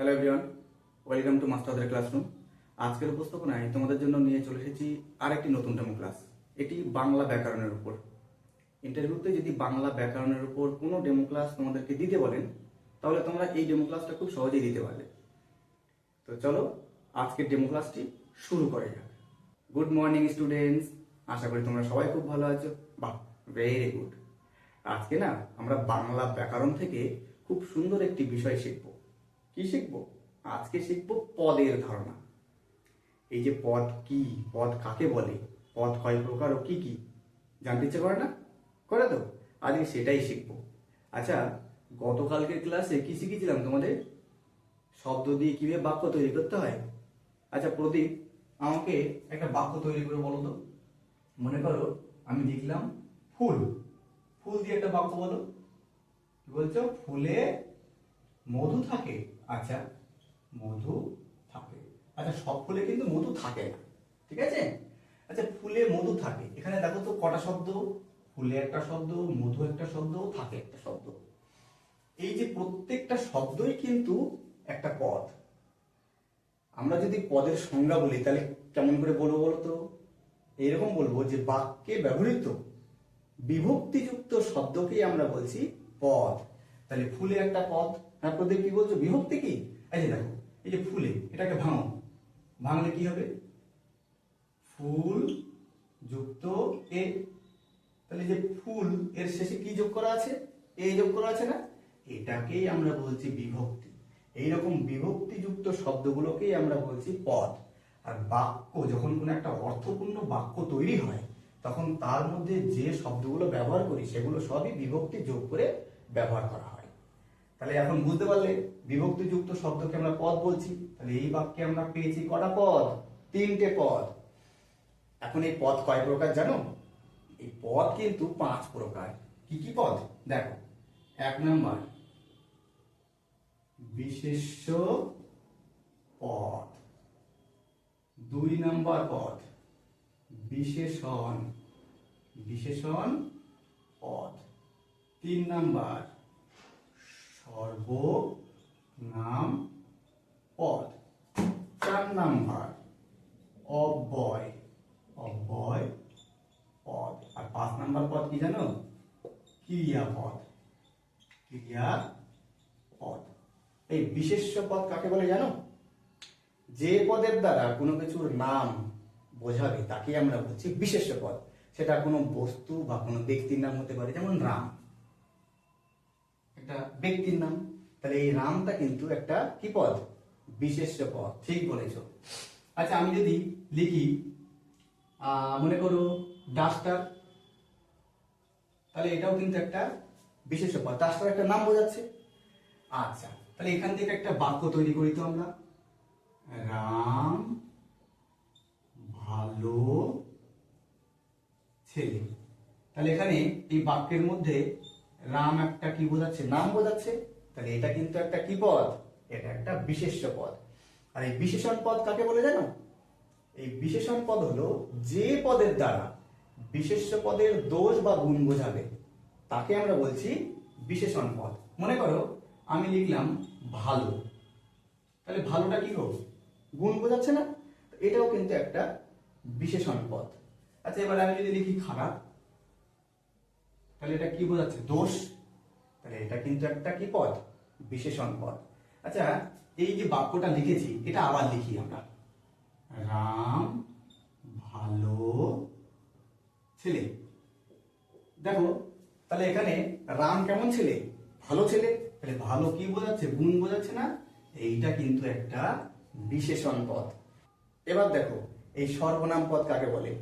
Hello everyone welcome to মাস্টারদের classroom আজকের উপস্থাপনায় তোমাদের জন্য নিয়ে চলে এসেছি আরেকটি নতুন ডেমো ক্লাস এটি বাংলা ব্যাকরণের উপর। ইন্টারভিউতে যদি বাংলা ব্যাকরণের উপর কোনো ডেমো ক্লাস তোমাদেরকে দিতে বলেন, তাহলে তোমরা এই ডেমো ক্লাসটা খুব সহজেই দিতে পারবে। তো চলো, আজকের ডেমো ক্লাসটি শুরু করা যাক। গুড মর্নিং স্টুডেন্টস আশা করি তোমরা সবাই খুব ভালো আছো। বাহ ভেরি গুড আজকে না, আমরা বাংলা ব্যাকরণ থেকে খুব সুন্দর একটি বিষয় শিখব। কি শিখব? আজকে শিখব পদের ধারণা। এই যে পদ কি, পদ কাকে বলে, পদ কয় প্রকার ও কি কি, জানতে ইচ্ছে করে না? করে তো? আজকে সেটাই শিখব। আচ্ছা গতকালকের ক্লাসে কি শিখেছিলাম তোমাদের? শব্দ দিয়ে কীভাবে বাক্য তৈরি করতে হয়? আচ্ছা প্রদীপ, আমাকে একটা বাক্য তৈরি করে বলো তো। মনে করো, আমি লিখলাম ফুল। ফুল দিয়ে একটা বাক্য বলো। কি বলছো? ফুলে মধু থাকে। আচ্ছা মধু থাকে। আচ্ছা সব ফুলে কিন্তু মধু থাকে না, ঠিক আছে? আচ্ছা ফুলে মধু থাকে। এখানে দেখো তো কটা শব্দ? ফুলে একটা শব্দ, মধু একটা শব্দ, থাকে একটা শব্দ। এই যে প্রত্যেকটা শব্দই কিন্তু একটা পদ। আমরা যদি পদের সংজ্ঞা বলি, তাহলে কেমন করে বলব বলো তো? এরকম বলব যে বাক্যে ব্যবহৃত বিভক্তিযুক্ত শব্দকেই আমরা বলছি পদ। তাহলে ফুলে একটা পদ প্রদীপ কি বলছো? বিভক্তি কি? এই যে দেখো, এই যে ফুলে, এটাকে ভাঙো। ভাঙলে কি হবে? ফুল যুক্ত এ। তাহলে যে ফুল, এর শেষে কি যোগ করা আছে? এ যোগ করা আছে না? এটাকেই আমরা বলছি বিভক্তি। এইরকম বিভক্তিযুক্ত শব্দগুলোকেই আমরা বলছি পদ। আর বাক্য, যখন কোনো একটা অর্থপূর্ণ বাক্য তৈরি হয়, তখন তার মধ্যে যে শব্দগুলো ব্যবহার করি, সেগুলো সবই বিভক্তি যোগ করে ব্যবহার করা তাহলে এখন বুঝতে পারলে বিভক্তিযুক্ত শব্দকে আমরা পদ বলছি, তাহলে এই বাক্যে আমরা পেয়েছি কটা পদ? তিনটে পদ। এখন এই পদ কয় প্রকার জানো? এই পদ কিন্তু পাঁচ প্রকার। কি কি পদ? দেখো, এক নাম্বার, বিশেষ্য পদ। দুই নাম্বার পদ, বিশেষণ। বিশেষণ পদ। তিন নাম্বার সর্বনাম পদ। চার নাম্বার, অব্যয়। অব্যয় পদ। আর পাঁচ নাম্বার পদ কি জানো? ক্রিয়াপদ। ক্রিয়া পদ এই বিশেষ পদ কাকে বলে জানো? যে পদের দ্বারা কোনো কিছুর নাম বোঝাবে তাকে আমরা বলছি বিশেষ্য পদ। সেটা কোনো বস্তু বা কোনো ব্যক্তির নাম হতে পারে, যেমন রাম। একটা ব্যক্তির নাম। তাহলে এই রামটা কিন্তু একটা কি পদ? বিশেষ পদ, ঠিক বলেছ। আচ্ছা আমি যদি লিখি মনে করো ডাস্টার, তাহলে এটাও কিন্তু একটা বিশেষ পদ। ডাস্টার একটা নাম বোঝাচ্ছে। আচ্ছা তাহলে এখান থেকে একটা বাক্য তৈরি করি তো আমরা। রাম ভালো ছেলে। তাহলে এখানে এই বাক্যের মধ্যে রাম একটা কি বোঝাচ্ছে? নাম বোঝাচ্ছে? তাহলে এটা কিন্তু একটা কি পদ? এটা একটা বিশেষ্য পদ। আর এই বিশেষণ পদ কাকে বলে জানো? এই বিশেষণ পদ হলো যে পদের দ্বারা বিশেষ্য পদের দোষ বা গুণ বোঝাবে, তাকে আমরা বলছি বিশেষণ পদ। মনে করো, আমি লিখলাম ভালো। তাহলে ভালোটা কি গো? গুণ বোঝাচ্ছে না? এটাও কিন্তু একটা বিশেষণ পদ। আচ্ছা এবার আমি যদি লিখি খারাপ তাহলে এটা কি বোঝাচ্ছে? দোষ? তাহলে এটা কিন্তু একটা কি পদ? বিশেষণ পদ। আচ্ছা এই যে বাক্যটা লিখেছি, এটা আবার লিখি আমরা। রাম ভালো ছেলে। দেখো, তাহলে এখানে রাম কেমন ছেলে? ভালো ছেলে। তাহলে ভালো কি বোঝাচ্ছে? গুণ বোঝাচ্ছে না? এইটা কিন্তু একটা বিশেষণ পদ। এবার দেখো, এই সর্বনাম পদ কাকে বলে?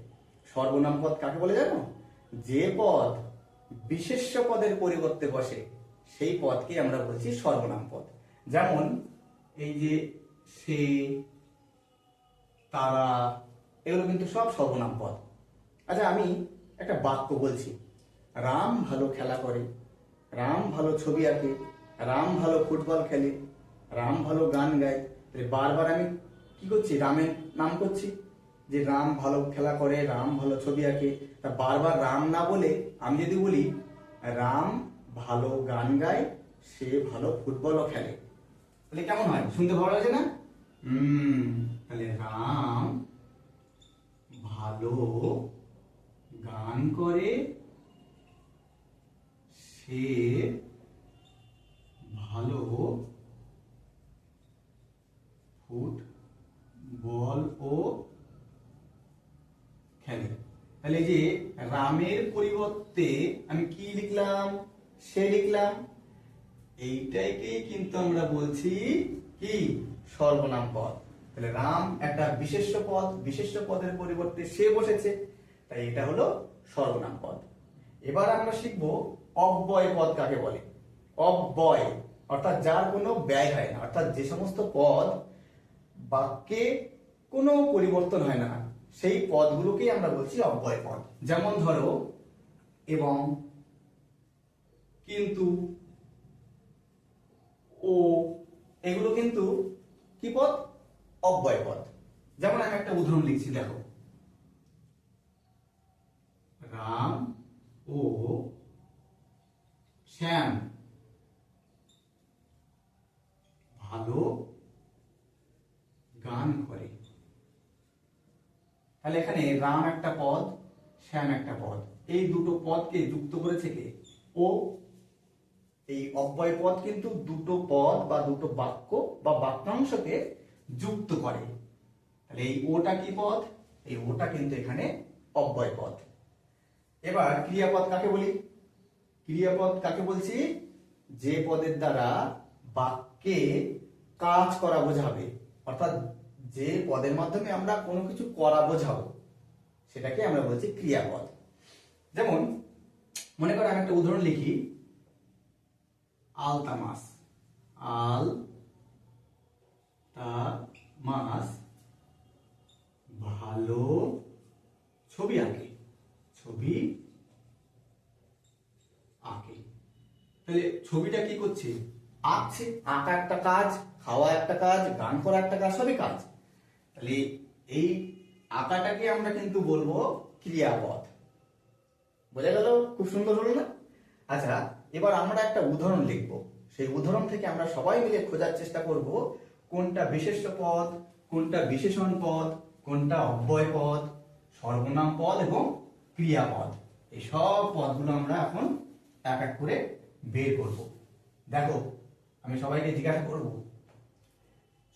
সর্বনাম পদ কাকে বলে জানো? যে পদ বিশেষ্য পদের পরিবর্তে বসে সেই পদকে আমরা বলছি সর্বনাম পদ। যেমন এই যে সে, তারা, এগুলো কিন্তু সব সর্বনাম পদ। আচ্ছা আমি একটা বাক্য বলছি। রাম ভালো খেলা করে, রাম ভালো ছবি আঁকে, রাম ভালো ফুটবল খেলে, রাম ভালো গান গায়। বারবার আমি কি করছি? রামের নাম করছি? যে রাম ভালো খেলা করে, রাম ভালো ছবি আঁকে। তা বারবার রাম না বলে আমি যদি বলি, রাম ভালো গান গায়, সে ভালো ফুটবলও খেলে। তাহলে কেমন হয়? শুনতে ভালো লাগছে না? হুম, তাহলে রাম ভালো গান করে, সে ভালো ফুটবল ও খেলে তাহলে এই যে রামের পরিবর্তে আমি কি লিখলাম? সে লিখলাম। এইটাকেই কিন্তু আমরা বলছি কি? সর্বনাম পদ। তাহলে রাম একটা বিশেষ্য পদ। বিশেষ্য পদের পরিবর্তে সে বসেছে। তাই এটা হলো সর্বনাম পদ। এবার আমরা শিখব অব্যয় পদ কাকে বলে? অব্যয়। অর্থাৎ যার কোনো ব্যয় হয় না। অর্থাৎ যে সমস্ত পদ বাক্যে কোনো পরিবর্তন হয় না। সেই পদগুলোকেই আমরা বলছি অব্যয় পদ। যেমন ধরো, এবং কিন্তু ও, এগুলো কিন্তু কি পদ? অব্যয় পদ। যেমন আমি একটা উদাহরণ লিখছি, দেখো। রাম, ও, শ্যাম। ভালো গান করে তাহলে এখানে রাম একটা পদ, শ্যাম একটা পদ। এই দুটো পদকে যুক্ত করেছে কে? ও, এই অব্যয় পদ কিন্তু দুটো পদ বা দুটো বাক্য বা বাক্যাংশকে যুক্ত করে। তাহলে এই ওটা কি পদ? এই ওটা কিন্তু এখানে অব্যয় পদ। এবার ক্রিয়াপদ কাকে বলি? ক্রিয়াপদ কাকে বলছি? যে পদের দ্বারা বাক্যে কাজ করা বোঝাবে। অর্থাৎ যে পদের মাধ্যমে আমরা কোনো কিছু করা বোঝাবো, সেটাকে আমরা বলছি ক্রিয়াপদ। যেমন, মনে করো আমি একটা উদাহরণ লিখি। আলতা মাছ আল তা মাছ ভালো ছবি আঁকে ছবি আঁকে। তাহলে ছবিটা কি করছে? আঁকছে। আঁকা একটা কাজ, খাওয়া একটা কাজ, গান করা একটা কাজ, সবই কাজ। তাহলে এই আঁকাটাকে আমরা কিন্তু বলব ক্রিয়াপদ বোঝা গেল? খুব সুন্দর হলো না? আচ্ছা এবার আমরা একটা উদাহরণ লিখব। সেই উদাহরণ থেকে আমরা সবাই মিলে খোঁজার চেষ্টা করব কোনটা বিশেষ্য পদ, কোনটা বিশেষণ পদ, কোনটা অব্যয় পদ, সর্বনাম পদ এবং ক্রিয়াপদ এই সব পদগুলো আমরা এখন এক এক করে বের করব। দেখো, আমি সবাইকে জিজ্ঞাসা করব।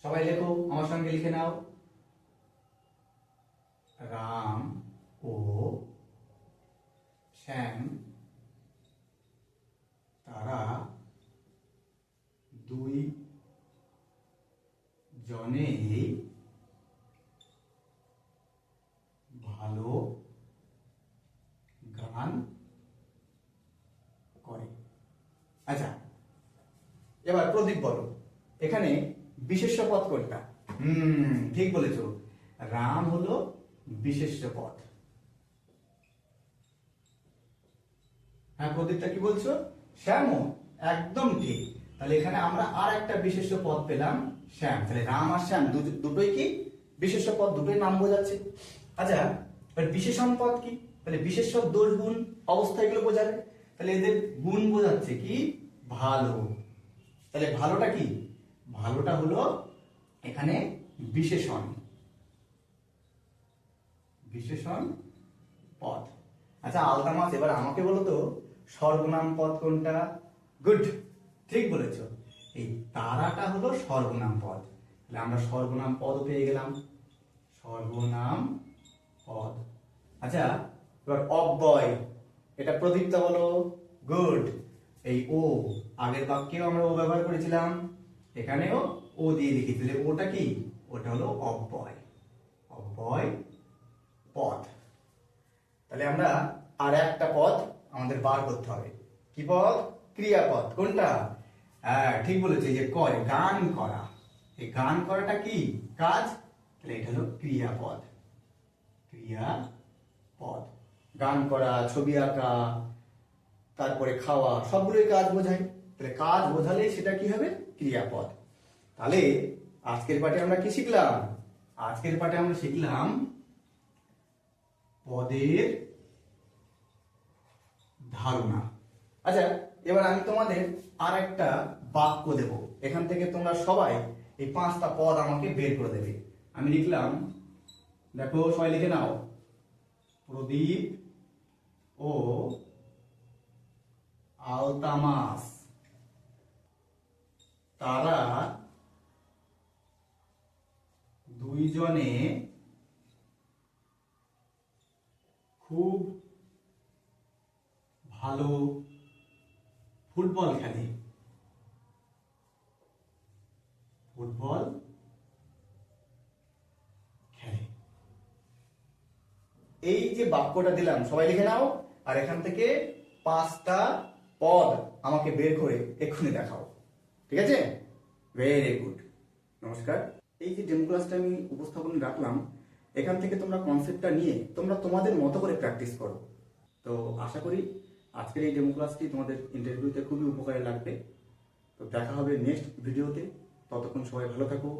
সবাই লেখো, আমার সঙ্গে লিখে নাও। রাম ও শ্যাম, তারা দুই জনেই ভালো গান করে। আচ্ছা এবার প্রদীপ বলো। এখানে বিশেষ্য পদ কোনটা? হুম, ঠিক বলেছ। রাম হলো বিশেষ্য পদ হ্যাঁ প্রদীপটা কি বলছো? শ্যাম, একদম ঠিক। তাহলে এখানে আমরা আর একটা বিশেষ্য পদ পেলাম, শ্যাম। তাহলে রাম আর শ্যাম দুটোই কি? বিশেষ্য পদ দুটোই নাম বোঝাচ্ছে। আচ্ছা বিশেষণ পদ কি? তাহলে বিশেষ্য দোষ গুণ অবস্থা এগুলো বোঝাবে। তাহলে এদের গুণ বোঝাচ্ছে কি? ভালো। তাহলে ভালোটা কি? ভালোটা হলো এখানে বিশেষণ। বিশেষণ পদ। আচ্ছা আলতা মাছ এবার আমাকে বলো তো, সর্বনাম পদ কোনটা? গুড ঠিক বলেছ। এই তারাটা হলো সর্বনাম পদ। তাহলে আমরা সর্বনাম পদ পেয়ে গেলাম। সর্বনাম পদ। আচ্ছা এবার অব্যয়, এটা প্রদীপ্ত বলো। গুড এই ও, আগের বাক্যেও আমরা ও ব্যবহার করেছিলাম। এখানেও ও দিয়ে লিখি। তাহলে ওটা কি? ওটা হলো অব্যয় পদ তাহলে আমরা আর একটা পদ আমাদের বার করতে হবে। কি পদ? ক্রিয়াপদ। কোনটা? ঠিক বলেছে যে করে, গান করা। এই গান করাটা কি? কাজ? তাহলে এটা হলো ক্রিয়াপদ। ক্রিয়াপদ। গান করা, ছবি আঁকা, তারপরে খাওয়া, সবগুলোই কাজ বোঝায় তাহলে কাজ বোঝালে সেটা কি হবে? ক্রিয়াপদ। তাহলে আজকের পাঠে আমরা কি শিখলাম? আজকের পাঠে আমরা শিখলাম পদের ধারণা। আচ্ছা এবার আমি তোমাদের আর একটা বাক্য দেব। এখান থেকে তোমরা সবাই এই পাঁচটা পদ আমাকে বের করে দেবে। আমি লিখলাম, দেখো, সবাই লিখে নাও। প্রদীপ ও আলতামাস। তারা দুইজনে খুব ভালো ফুটবল খেলে। ফুটবল খেলে। এই যে বাক্যটা দিলাম, সবাই লিখে নাও, আর এখান থেকে পাঁচটা পদ আমাকে বের করে এক্ষুনি দেখাও। ঠিক আছে? ভেরি গুড নমস্কার। এই যে ডেমো ক্লাসটা আমি উপস্থাপন রাখলাম, এখান থেকে তোমরা কনসেপ্টটা নিয়ে তোমরা তোমাদের মতো করে প্র্যাকটিস করো। তো আশা করি আজকের এই ডেমো ক্লাসটি তোমাদের ইন্টারভিউতে খুবই উপকারে লাগবে। তো দেখা হবে নেক্সট ভিডিওতে ততক্ষণ সবাই ভালো থাকো।